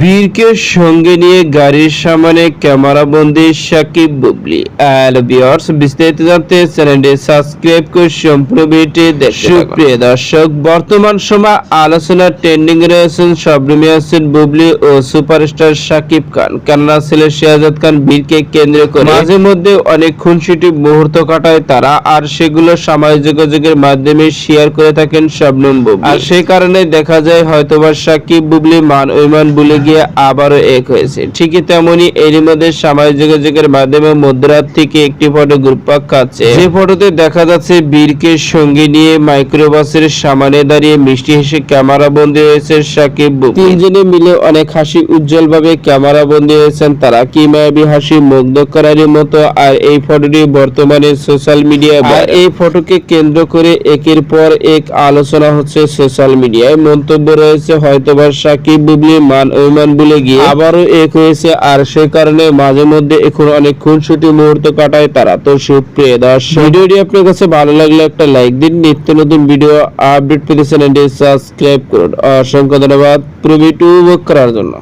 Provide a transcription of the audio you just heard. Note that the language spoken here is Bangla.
বীরকে সঙ্গে নিয়ে গাড়ির সামনে ক্যামেরা বন্দি সাকিব বুবলি। হ্যালো ভিউয়ার্স বিস্তারিত জানতে চ্যানেলটি সাবস্ক্রাইব করে সম্পূর্ণ ভিডিওটি দেখতে থাকুন। সুপ্রিয় দর্শক বর্তমান সময় আলোচনা ট্রেন্ডিং রয়েছেন শবনমী হাসান বুবলি ও সুপারস্টার সাকিব খান। কান্না ছেলে শাহজাদ খান বীরকে কেন্দ্র করে মাঝে মধ্যে অনেক খুনসুটি মুহূর্ত কাটায় তারা আর সেগুলো সামাজিক যোগাযোগের মাধ্যমে শেয়ার করে থাকেন শবনম বুবলি। আর সেই কারণে দেখা যায় হয়তোবা সাকিব বুবলি মান ইমান ভুলে গিয়ে আবারও এক হয়েছে। ঠিকই তেমনি এরই মধ্যে সামাজিক যোগাযোগের মাধ্যমে মধ্যরাত থেকে একটি ফটো যে ফটোতে দেখা যাচ্ছে বীরকে সঙ্গে নিয়ে মাইক্রোবাসের সামনে দাঁড়িয়ে মিষ্টি হেসে ক্যামেরা বন্দী হয়েছে সাকিব তিনজনে মিলে অনেক হাসি উজ্জ্বল ভাবে ক্যামেরা বন্দী হয়েছেন তারা। কি মায়াবী হাসি, মুগ্ধ মতো। আর এই ফটোটি বর্তমানে সোশ্যাল মিডিয়ায় আর এই ফটোকে কেন্দ্র করে একের পর এক আলোচনা হচ্ছে সোশ্যাল মিডিয়ায় মন্তব্য রয়েছে হয়তোবা সাকিব বুবলি, মান অভিমান ভুলে গিয়ে আবারও এক হয়েছে আর সে কারণে মাঝে মধ্যে এখন অনেক খুনসুটি মুহূর্ত কাটায় তারা। তো সুপ্রিয় দর্শক ভিডিওটি আপনার কাছে ভালো লাগলে একটা লাইক দিন নিত্য নতুন ভিডিও আপডেট পেতে চ্যানেলটি সাবস্ক্রাইব করুন। অসংখ্য ধন্যবাদ প্রবি টু করার জন্য।